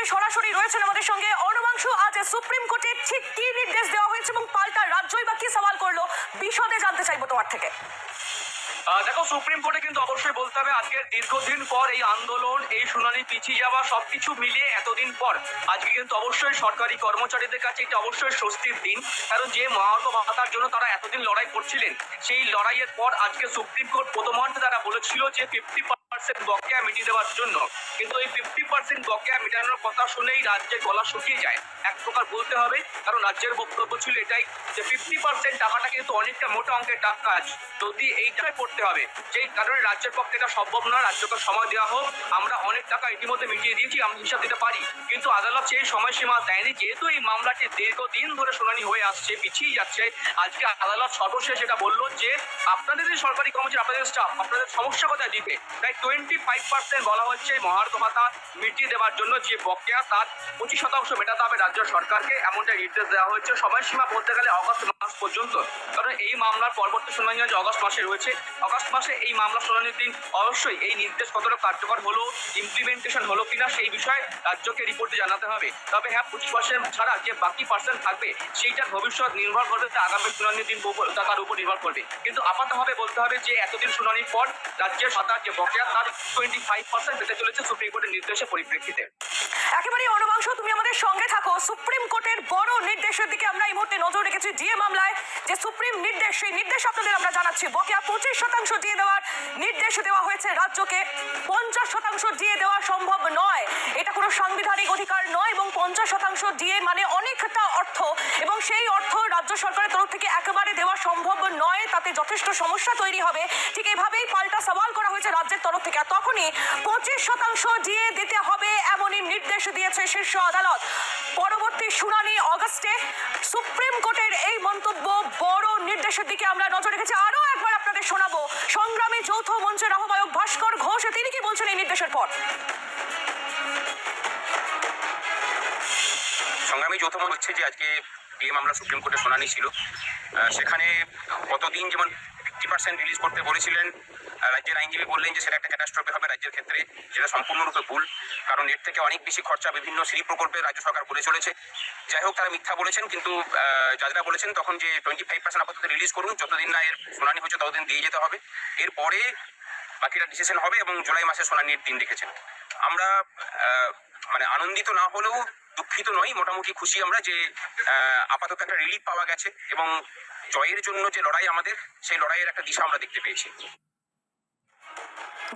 মুহূর্তে সরাসরি রয়েছেন আমাদের সঙ্গে। অর্ণবাংশু আজ সুপ্রিম কোর্টে ঠিক কি নির্দেশ দেওয়া হয়েছে এবং পাল্টা রাজ্যই বা কি সওয়াল করল, বিশদে জানতে চাইব তোমার থেকে। দেখো, সুপ্রিম কোর্টে কিন্তু অবশ্যই বলতে হবে, আজকে দীর্ঘদিন পর এই আন্দোলন, এই শুনানি পিছিয়ে যাওয়া সবকিছু মিলিয়ে এতদিন পর আজকে কিন্তু অবশ্যই সরকারি কর্মচারীদের কাছে এটা অবশ্যই স্বস্তির দিন। কারণ যে মহার্ঘ ভাতার জন্য তারা এতদিন লড়াই করছিলেন, সেই লড়াইয়ের পর আজকে সুপ্রিম কোর্ট প্রথমার্ধে তারা বলেছিল যে ফিফটি পার্সেন্ট বকেয়া মিটিয়ে দেওয়ার জন্য। কিন্তু এই ফিফটি পার্সেন্ট বকেয়া মেটানোর কথা শুনেই রাজ্যের গলা শুকিয়ে যায়। এক প্রকার বলতে হবে, কারণ রাজ্যের বক্তব্য ছিল এটাই যে ফিফটি পার্সেন্ট টাকাটা কিন্তু অনেকটা মোটা অঙ্কের টাকা আছে যদি এইটাই করতে হবে, যেই কারণে রাজ্যের পক্ষে এটা সম্ভব না রাজ্যকে সময় দেওয়া হোক, আমরা অনেক টাকা ইতিমধ্যে মিটিয়ে দিয়েছি আমরা হিসাব দিতে পারি। কিন্তু আদালত সেই সময়সীমা দেয়নি, যেহেতু এই মামলাটি দীর্ঘদিন ধরে শুনানি হয়ে আসছে পিছিয়ে যাচ্ছে। আজকে আদালত সর্বশেষ এটা বলল যে, আপনাদের যে সরকারি কর্মচারী, আপনাদের স্টাফ আপনাদের সমস্যা কোথায় দিতে তাই টোয়েন্টি ফাইভ পার্সেন্ট বলা হচ্ছে মহার্ঘ ভাতা মিটিয়ে দেওয়ার জন্য যে বকেয়া তার পঁচিশ শতাংশ মেটাতে হবে রাজ্য সরকারকে এমনটা নির্দেশ দেওয়া হয়েছে। সময়সীমা বলতে গেলে অগস্ট মাস পর্যন্ত। কারণ এই মামলার পরবর্তী শুনানি আজ অগস্ট মাসে রয়েছে। অগস্ট মাসে এই মামলা শুনানির দিন অবশ্যই এই নির্দেশ কতটা কার্যকর হলো ইমপ্লিমেন্টেশন হলো কিনা সেই বিষয়ে রাজ্যকে রিপোর্টে জানাতে হবে। তবে হ্যাঁ পঁচিশ পার্সেন্ট ছাড়া যে বাকি পার্সেন্ট থাকবে, সেইটার ভবিষ্যৎ নির্ভর করবে যে আগামী শুনানির দিন তার উপর নির্ভর করবে। কিন্তু আপাতভাবে বলতে হবে যে এতদিন শুনানির পর রাজ্যের সরকার যে বকেয়া, তার টোয়েন্টি ফাইভ পার্সেন্ট পেতে চলেছে সুপ্রিম কোর্টের নির্দেশের পরিপ্রেক্ষিতে। একেবারে অর্ণবাংশ তুমি আমাদের সঙ্গে থাকো। সুপ্রিম কোর্টের বড় নির্দেশের দিকে আমরা এই মুহূর্তে নজর রেখেছি ডিএ মামলায়। যে সুপ্রিম নির্দেশ, সেই নির্দেশ আপনাদের আমরা জানাচ্ছি। বকেয়া পঁচিশ শতাংশ দিয়ে দেওয়ার নির্দেশ দেওয়া হয়েছে রাজ্যকে। পঞ্চাশ শতাংশ দিয়ে দেওয়া সম্ভব নয়। এটা কোনো সাংবিধানিক অধিকার নয় এবং পঞ্চাশ শতাংশ দিয়ে মানে অনেকটা অর্থ। এবং সেই অর্থ রাজ্য সরকারের তরফ থেকে নয় তাতে যথেষ্ট সমস্যা তৈরি হবে। ঠিক এভাবেই পাল্টা সওয়াল করা হয়েছে রাজ্যের তরফ থেকে। তখনই পঁচিশ শতাংশ দিয়ে দিতে হবে এমনই নির্দেশ দিয়েছে শীর্ষ আদালত। পরবর্তী শুনানি অগস্টে। সুপ্রিম কোর্টের এই মন্তব্য বড় নির্দেশের দিকে আমরা নজর রেখেছি। আরও একবার আপনাদের শোনাবো। সংগ্রামী যৌথ মঞ্চের আহ্বায়ক ভাস্কর ঘোষ, তিনি কি বলছেন এই নির্দেশের পর? সংগ্রামী যৌথ মঞ্চ যে আজকে পিএম আমরা সুপ্রিম কোর্টে শুনানি ছিল। সেখানে গতদিন যেমন ফিফটি পার্সেন্ট রিলিজ করতে বলেছিলেন রাজ্যের আইনজীবী বললেন যে সেটা একটা ক্যাটাস্ট্রফি হবে রাজ্যের ক্ষেত্রে, যেটা সম্পূর্ণরূপে ভুল। কারণ এর থেকে অনেক বেশি খরচা বিভিন্ন সিঁড়ি প্রকল্পে রাজ্য সরকার করে চলেছে। যাই হোক, তারা মিথ্যা বলেছেন, কিন্তু যারা বলেছেন তখন যে টোয়েন্টি ফাইভ পার্সেন্ট আপাতত রিলিজ করুন, যতদিন না এর শুনানি হচ্ছে ততদিন দিয়ে যেতে হবে। এরপরে বাকিটা ডিসিশন হবে এবং জুলাই মাসে শুনানির দিন রেখেছেন আমরা মানে আনন্দিত না হলেও দুঃখিত নই, মোটামুটি খুশি আমরা যে আপাতত একটা রিলিফ পাওয়া গেছে এবং জয়ের জন্য যে লড়াই আমাদের, সেই লড়াইয়ের একটা দিশা আমরা দেখতে পেয়েছি।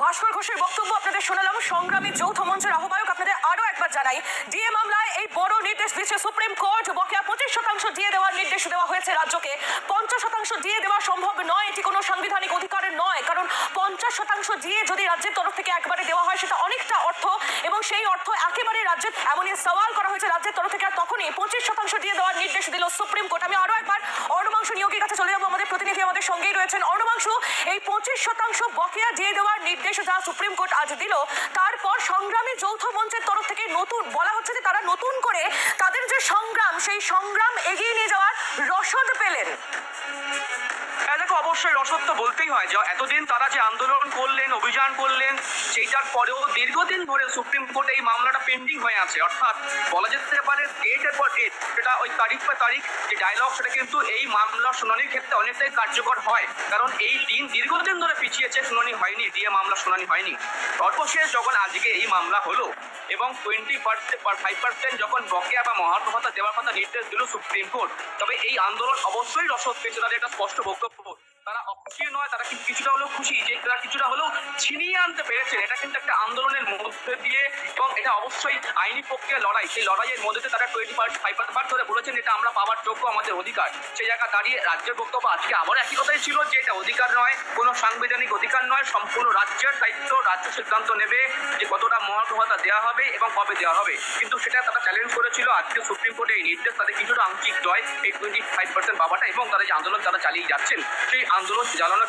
ভাস্কর ঘোষের বক্তব্য আপনাদের শোনালাম। সংগ্রামী যৌথ মঞ্চের আহ্বায়ক আপনাদের আরও একবার জানাই, ডিএ মামলায় এই বড় নির্দেশ দিয়েছে সুপ্রিম কোর্ট। বকেয়া পঁচিশ শতাংশ দিয়ে দেওয়ার নির্দেশ দেওয়া হয়েছে রাজ্যকে। পঞ্চাশ শতাংশ দিয়ে দেওয়া সম্ভব নয়, এটি কোনো সাংবিধানিক অধিকারের নয়, কারণ পঞ্চাশ শতাংশ দিয়ে যদি রাজ্যের তরফ থেকে একবারে দেওয়া হয়, সেটা অনেকটা অর্থ এবং সেই অর্থ একেবারে রাজ্যের এমনই সওয়াল করা হয়েছে রাজ্যের তরফ থেকে। আর তখনই পঁচিশ শতাংশ দিয়ে দেওয়ার নির্দেশ দিল সুপ্রিম কোর্ট। আমি আরও একবার অর্ণবাংশ নিয়োগের কাছে চলে যাব। আমাদের প্রতিনিধি আমাদের সঙ্গেই রয়েছেন অর্ণবাংশ এই পঁচিশ শতাংশ বকেয়া দিয়ে দেওয়ার নির্দেশ যা সুপ্রিম কোর্ট আজ দিল, তারপর সংগ্রামী যৌথ মঞ্চের তরফ থেকে নতুন বলা হচ্ছে যে তারা নতুন করে তাদের যে সংগ্রাম, সেই সংগ্রাম এগিয়ে নিয়ে যাওয়ার রসদ পেলেন। অবশ্যই তো বলতেই হয় যে এতদিন তারা যে আন্দোলন করলেন, অভিযান করলেন, সেইটার পরেও দীর্ঘদিন ধরে সুপ্রিম কোর্টে এই মামলাটা পেন্ডিং হয়ে আছে। অর্থাৎ বলা যেতে পারে ডেটের পর ডেট সেটা ওই তারিখ পর তারিখ, যে ডায়লগ সেটা কিন্তু এই মামলা শুনানির ক্ষেত্রে অনেকটাই কার্যকর হয়। কারণ এই দিন দীর্ঘদিন ধরে পিছিয়েছে, শুনানি হয়নি, দিয়ে মামলা শুনানি হয়নি। সর্বশেষ যখন আজকে এই মামলা হলো এবং টোয়েন্টি পার্সেন্ট ফাইভ পার্সেন্ট যখন বকেয়া বা মহার্ঘ দেওয়ার কথা নির্দেশ দিল সুপ্রিম কোর্ট, তবে এই আন্দোলন অবশ্যই রসদ পেয়েছে, তাদের একটা স্পষ্ট বক্তব্য তারা অখুশি নয়, তারা কিন্তু কিছুটা হলেও খুশি। যে তারা কিছুটা হলেও ছিনিয়ে আনতে পেরেছেন এটা কিন্তু একটা আন্দোলনের মধ্যে দিয়ে এবং এটা অবশ্যই আইনি প্রক্রিয়া লড়াই। সেই লড়াইয়ের মধ্যে তারা টোয়েন্টি পার্সেন্ট ফাইভ পার্সেন্ট ধরে বলেছেন, এটা আমরা পাওয়ার যোগ্য আমাদের অধিকার। সেই জায়গা দাঁড়িয়ে রাজ্যের বক্তব্য আজকে আবার একই কথাই ছিল যে এটা অধিকার নয়, কোনো সাংবিধানিক অধিকার নয়, সম্পূর্ণ রাজ্যের দায়িত্ব, রাজ্য সিদ্ধান্ত নেবে যে কতটা মহার্ঘ ভাতা দেওয়া হবে এবং কবে দেওয়া হবে। কিন্তু সেটা তারা চ্যালেঞ্জ করেছিল, আজকে সুপ্রিম কোর্টে এই নির্দেশ তাদের কিছুটা আংশিক জয়, এই টোয়েন্টি ফাইভ পার্সেন্ট পাওয়াটা এবং তারা যে আন্দোলন তারা চালিয়ে যাচ্ছেন, সেই আন্দোলন চালানোর